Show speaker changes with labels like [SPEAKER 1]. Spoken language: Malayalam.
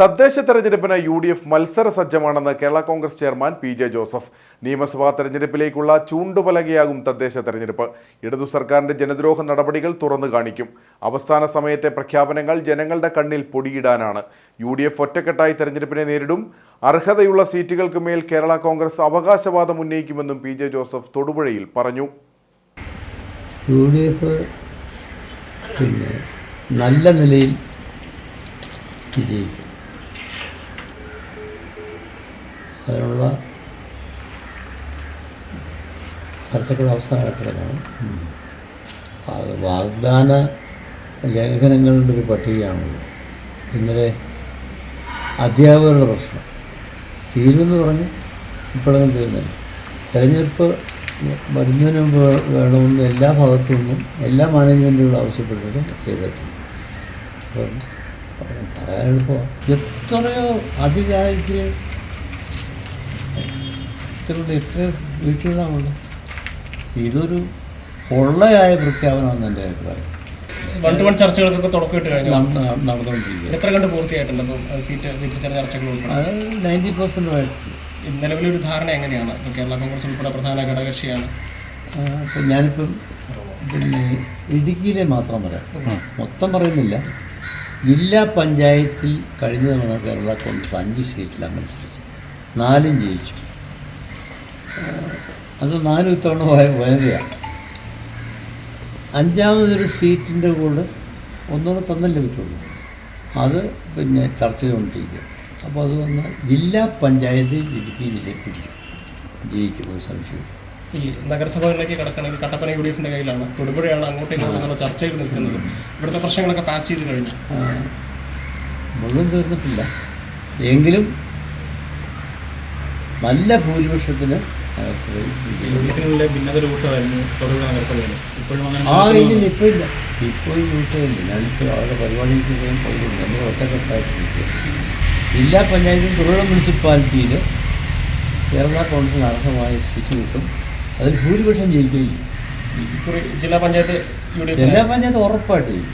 [SPEAKER 1] തദ്ദേശ തെരഞ്ഞെടുപ്പിന് യു ഡി എഫ് മത്സര സജ്ജമാണെന്ന് Kerala Congress chairman P J Joseph. നിയമസഭാ തെരഞ്ഞെടുപ്പിലേക്കുള്ള ചൂണ്ടുപലകയാകും തദ്ദേശ തെരഞ്ഞെടുപ്പ്. ഇടതു സർക്കാരിന്റെ ജനദ്രോഹ നടപടികൾ തുറന്നു കാണിക്കും. അവസാന സമയത്തെ പ്രഖ്യാപനങ്ങൾ ജനങ്ങളുടെ കണ്ണിൽ പൊടിയിടാനാണ്. യു ഡി എഫ് ഒറ്റക്കെട്ടായി തെരഞ്ഞെടുപ്പിനെ നേരിടും. അർഹതയുള്ള സീറ്റുകൾക്ക് മേൽ കേരള കോൺഗ്രസ് അവകാശവാദം ഉന്നയിക്കുമെന്നും പി ജെ ജോസഫ് തൊടുപുഴയിൽ പറഞ്ഞു.
[SPEAKER 2] നല്ല നിലയിൽ വിജയിക്കും. അതിനുള്ള ചർച്ചകൾ അവസാനഘട്ടത്തിലാണ് അത് വാഗ്ദാന ലേഖനങ്ങളുടെ ഒരു പട്ടികയാണല്ലോ ഇന്നലെ അധ്യാപകരുടെ പ്രശ്നം. തീരുമെന്ന് പറഞ്ഞ്. ഇപ്പോഴൊന്നും തീരുന്നില്ല. തെരഞ്ഞെടുപ്പ് വരുന്നതിന് മുമ്പ് വേണമെന്ന് എല്ലാ ഭാഗത്തു നിന്നും എല്ലാ മാനേജ്മെന്റുകളും ആവശ്യപ്പെട്ടിട്ടും ചെയ്തിട്ടുണ്ട്. അപ്പം പറയാൻ എത്രയോ അതിരായിട്ട് ഇത്രയുള്ള ഇത്ര വീട്ടുകളാണുള്ളത് ഇതൊരു പൊള്ളയായ പ്രഖ്യാപനമാണ് എന്റെ അഭിപ്രായം.
[SPEAKER 3] വൺ ടു വൺ ചർച്ചകൾക്കൊക്കെ തുടക്കമിട്ട് കഴിഞ്ഞു.
[SPEAKER 2] നടന്ന് നടന്നുകൊണ്ടിരിക്കുക
[SPEAKER 3] എത്ര കണ്ട് പൂർത്തിയായിട്ടുണ്ട് അപ്പം അത് സീറ്റ് വിഭജന ചർച്ചകൾ
[SPEAKER 2] നയന്റി പെർസെന്റുമായിട്ട്
[SPEAKER 3] നിലവിലൊരു ധാരണ എങ്ങനെയാണ്? ഇപ്പോൾ കേരള കോൺഗ്രസ് ഉൾപ്പെടെ പ്രധാന ഘടകകക്ഷിയാണ്.
[SPEAKER 2] ഇപ്പം ഞാനിപ്പം പിന്നെ ഇടുക്കിയിലെ മാത്രം പറയാം. മൊത്തം പറയുന്നില്ല. ജില്ലാ പഞ്ചായത്തിൽ കഴിഞ്ഞ തവണ കേരള കോൺഗ്രസ് അഞ്ച് സീറ്റിലാണ് മത്സരിച്ചത്. നാലും ജയിച്ചു. അത് നാല് ഇത്തവണ വയ- വനിതയാണ് അഞ്ചാമതൊരു സീറ്റിന്റെ കൂടെ ഒന്നുകൂടെ തന്നല്ലേ പറ്റുള്ളൂ അത് പിന്നെ ചർച്ച ചെയ്തുകൊണ്ടിരിക്കുക. അപ്പോൾ അത് വന്ന് ജില്ലാ പഞ്ചായത്ത് ഇടുക്കി ജില്ലയിൽ പിടിക്കും. ജയിക്കുമെന്ന് സംശയം.
[SPEAKER 3] ഈ നഗരസഭകളിലേക്ക് കിടക്കണമെങ്കിൽ കട്ടപ്പന യു ഡി എഫിന്റെ കയ്യിലാണ് തൊടുപുഴയാണ് അങ്ങോട്ടേക്ക് ഇങ്ങോട്ടും ചർച്ചയിൽ നിൽക്കുന്നത്. ഇവിടുത്തെ പ്രശ്നങ്ങളൊക്കെ പാച്ച് ചെയ്ത് കഴിഞ്ഞു.
[SPEAKER 2] മുഴുവൻ തീർന്നിട്ടില്ല. എങ്കിലും നല്ല ഭൂരിപക്ഷത്തിന്
[SPEAKER 4] ഭിന്നത രൂക്ഷമായിരുന്നു തൊടുപുഴ നഗരസഭയിൽ. ഇപ്പോഴും അങ്ങനെ
[SPEAKER 2] ആ ഇല്ല ഇപ്പോൾ ഇല്ല. ഇപ്പോൾ ഈ വിഷയമില്ല ഞാനിപ്പോൾ അവരുടെ പരിപാടിക്ക് പോയി പോകുന്നു നമ്മൾ ഒറ്റക്കെട്ടായിട്ട് ജില്ലാ പഞ്ചായത്തും തൊഴിൽ മുനിസിപ്പാലിറ്റിയിൽ കേരള കോൺഗ്രസിന് അർഹമായ സീറ്റ് കിട്ടും. അതിൽ ഭൂരിപക്ഷം ജയിക്കുകയും.
[SPEAKER 3] ജില്ലാ പഞ്ചായത്ത്
[SPEAKER 2] ജില്ലാ പഞ്ചായത്ത് ഉറപ്പായിട്ട് ചെയ്യും